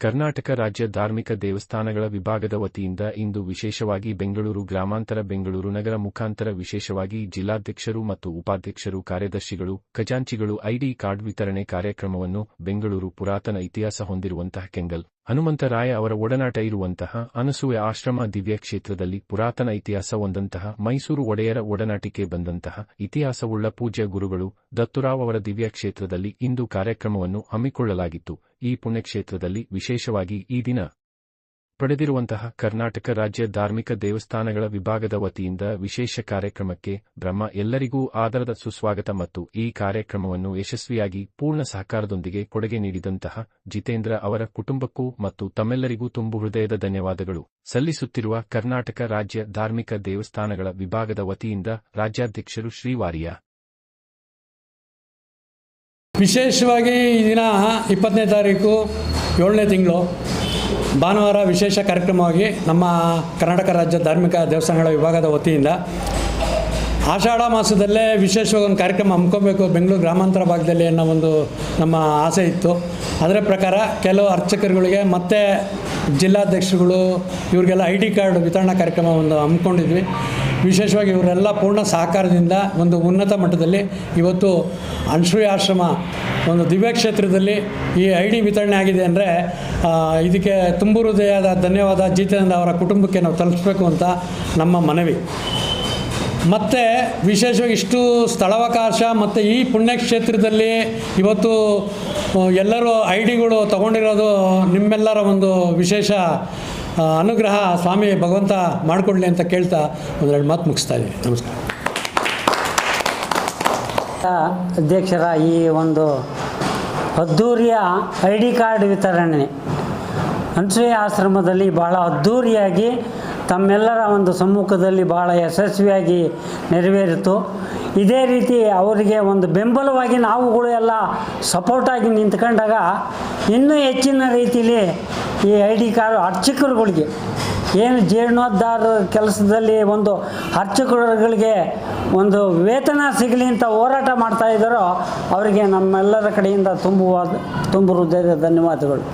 ಕರ್ನಾಟಕ ರಾಜ್ಯ ಧಾರ್ಮಿಕ ದೇವಸ್ಥಾನಗಳ ವಿಭಾಗದ ವತಿಯಿಂದ ಇಂದು ವಿಶೇಷವಾಗಿ ಬೆಂಗಳೂರು ಗ್ರಾಮಾಂತರ ಬೆಂಗಳೂರು ನಗರ ಮುಖಾಂತರ ವಿಶೇಷವಾಗಿ ಜಿಲ್ಲಾಧ್ಯಕ್ಷರು ಮತ್ತು ಉಪಾಧ್ಯಕ್ಷರು, ಕಾರ್ಯದರ್ಶಿಗಳು, ಖಜಾಂಚಿಗಳು, ಐಡಿ ಕಾರ್ಡ್ ವಿತರಣೆ ಕಾರ್ಯಕ್ರಮವನ್ನು ಬೆಂಗಳೂರು ಪುರಾತನ ಇತಿಹಾಸ ಹೊಂದಿರುವಂತಹ ಕೆಂಗಲ್ ಹನುಮಂತರಾಯ ಅವರ ಒಡನಾಟ ಇರುವಂತಹ ಅನಸೂಯ ಆಶ್ರಮ ದಿವ್ಯ ಕ್ಷೇತ್ರದಲ್ಲಿ ಪುರಾತನ ಇತಿಹಾಸ ಹೊಂದಂತಹ ಮೈಸೂರು ಒಡೆಯರ ಒಡನಾಟಿಕೆ ಬಂದಂತಹ ಇತಿಹಾಸವುಳ್ಳ ಪೂಜ್ಯ ಗುರುಗಳು ದತ್ತುರಾವ್ ಅವರ ದಿವ್ಯ ಕ್ಷೇತ್ರದಲ್ಲಿ ಇಂದು ಕಾರ್ಯಕ್ರಮವನ್ನು ಹಮ್ಮಿಕೊಳ್ಳಲಾಗಿತ್ತು. ಈ ಪುಣ್ಯಕ್ಷೇತ್ರದಲ್ಲಿ ವಿಶೇಷವಾಗಿ ಈ ದಿನ ಪಡೆದಿರುವಂತಹ ಕರ್ನಾಟಕ ರಾಜ್ಯ ಧಾರ್ಮಿಕ ದೇವಸ್ಥಾನಗಳ ವಿಭಾಗದ ವತಿಯಿಂದ ವಿಶೇಷ ಕಾರ್ಯಕ್ರಮಕ್ಕೆ ಬ್ರಹ್ಮ ಎಲ್ಲರಿಗೂ ಆದರದ ಸುಸ್ವಾಗತ ಮತ್ತು ಈ ಕಾರ್ಯಕ್ರಮವನ್ನು ಯಶಸ್ವಿಯಾಗಿ ಪೂರ್ಣ ಸಹಕಾರದೊಂದಿಗೆ ಕೊಡುಗೆ ನೀಡಿದಂತಹ ಜಿತೇಂದ್ರ ಅವರ ಕುಟುಂಬಕ್ಕೂ ಮತ್ತು ತಮ್ಮೆಲ್ಲರಿಗೂ ತುಂಬು ಹೃದಯದ ಧನ್ಯವಾದಗಳು. ಸಲ್ಲಿಸುತ್ತಿರುವ ಕರ್ನಾಟಕ ರಾಜ್ಯ ಧಾರ್ಮಿಕ ದೇವಸ್ಥಾನಗಳ ವಿಭಾಗದ ವತಿಯಿಂದ ರಾಜ್ಯಾಧ್ಯಕ್ಷರು ಶ್ರೀವಾರಿಯ. ವಿಶೇಷವಾಗಿ ಈ ದಿನ ಇಪ್ಪತ್ತನೇ ತಾರೀಕು ಏಳನೇ ತಿಂಗಳು. ಭಾನುವಾರ ವಿಶೇಷ ಕಾರ್ಯಕ್ರಮವಾಗಿ ನಮ್ಮ ಕರ್ನಾಟಕ ರಾಜ್ಯ ಧಾರ್ಮಿಕ ದೇವಸ್ಥಾನಗಳ ವಿಭಾಗದ ವತಿಯಿಂದ ಆಷಾಢ ಮಾಸದಲ್ಲೇ ವಿಶೇಷವಾಗಿ ಒಂದು ಕಾರ್ಯಕ್ರಮ ಹಮ್ಮಿಕೋಬೇಕು ಬೆಂಗಳೂರು ಗ್ರಾಮಾಂತರ ಭಾಗದಲ್ಲಿ ಅನ್ನೋ ಒಂದು ನಮ್ಮ ಆಸೆ ಇತ್ತು. ಅದರ ಪ್ರಕಾರ ಕೆಲವು ಅರ್ಚಕರುಗಳಿಗೆ ಮತ್ತು ಜಿಲ್ಲಾಧ್ಯಕ್ಷರುಗಳು ಇವರಿಗೆಲ್ಲ ಐ ಡಿ ಕಾರ್ಡ್ ವಿತರಣಾ ಕಾರ್ಯಕ್ರಮ ಒಂದು ಹಮ್ಮಿಕೊಂಡಿದ್ವಿ. ವಿಶೇಷವಾಗಿ ಇವರೆಲ್ಲ ಪೂರ್ಣ ಸಹಕಾರದಿಂದ ಒಂದು ಉನ್ನತ ಮಟ್ಟದಲ್ಲಿ ಇವತ್ತು ಅನ್ಶ್ರೀ ಆಶ್ರಮ ಒಂದು ದಿವ್ಯ ಕ್ಷೇತ್ರದಲ್ಲಿ ಈ ಐ ಡಿ ವಿತರಣೆ ಆಗಿದೆ ಅಂದರೆ ಇದಕ್ಕೆ ತುಂಬು ಹೃದಯದ ಧನ್ಯವಾದ. ಜಿತೇಂದ್ರ ಅವರ ಕುಟುಂಬಕ್ಕೆ ನಾವು ತಲುಪಿಸ್ಬೇಕು ಅಂತ ನಮ್ಮ ಮನವಿ. ಮತ್ತು ವಿಶೇಷವಾಗಿ ಇಷ್ಟು ಸ್ಥಳಾವಕಾಶ ಮತ್ತು ಈ ಪುಣ್ಯಕ್ಷೇತ್ರದಲ್ಲಿ ಇವತ್ತು ಎಲ್ಲರೂ ಐ ಡಿಗಳು ತಗೊಂಡಿರೋದು ನಿಮ್ಮೆಲ್ಲರ ಒಂದು ವಿಶೇಷ ಅನುಗ್ರಹ ಸ್ವಾಮಿ ಭಗವಂತ ಮಾಡಿಕೊಡ್ಲಿ ಅಂತ ಕೇಳ್ತಾ ಒಂದೆರಡು ಮಾತು ಮುಗಿಸ್ತಾ ಇದ್ದೀನಿ. ನಮಸ್ಕಾರ. ಅಧ್ಯಕ್ಷರ ಈ ಒಂದು ಅದ್ಧೂರಿಯ ಐ ಡಿ ಕಾರ್ಡ್ ವಿತರಣೆ. ಅನ್ಸೂಯ ಆಶ್ರಮದಲ್ಲಿ ಬಹಳ ಅದ್ಧೂರಿಯಾಗಿ ತಮ್ಮೆಲ್ಲರ ಒಂದು ಸಮ್ಮುಖದಲ್ಲಿ ಬಹಳ ಯಶಸ್ವಿಯಾಗಿ ನೆರವೇರಿತು. ಇದೇ ರೀತಿ ಅವರಿಗೆ ಒಂದು ಬೆಂಬಲವಾಗಿ ನಾವುಗಳು ಎಲ್ಲ ಸಪೋರ್ಟಾಗಿ ನಿಂತ್ಕೊಂಡಾಗ ಇನ್ನೂ ಹೆಚ್ಚಿನ ರೀತಿಯಲ್ಲಿ ಈ ಐ ಡಿ ಕಾರ್ಡ್ ಅರ್ಚಕರುಗಳಿಗೆ, ಏನು ಜೀರ್ಣೋದ್ಧಾರ ಕೆಲಸದಲ್ಲಿ ಒಂದು ಅರ್ಚಕರುಗಳಿಗೆ ಒಂದು ವೇತನ ಸಿಗಲಿ ಅಂತ ಹೋರಾಟ ಮಾಡ್ತಾಯಿದ್ದಾರೋ ಅವರಿಗೆ ನಮ್ಮೆಲ್ಲರ ಕಡೆಯಿಂದ ತುಂಬುವ ತುಂಬ ಹೃದಯದ ಧನ್ಯವಾದಗಳು.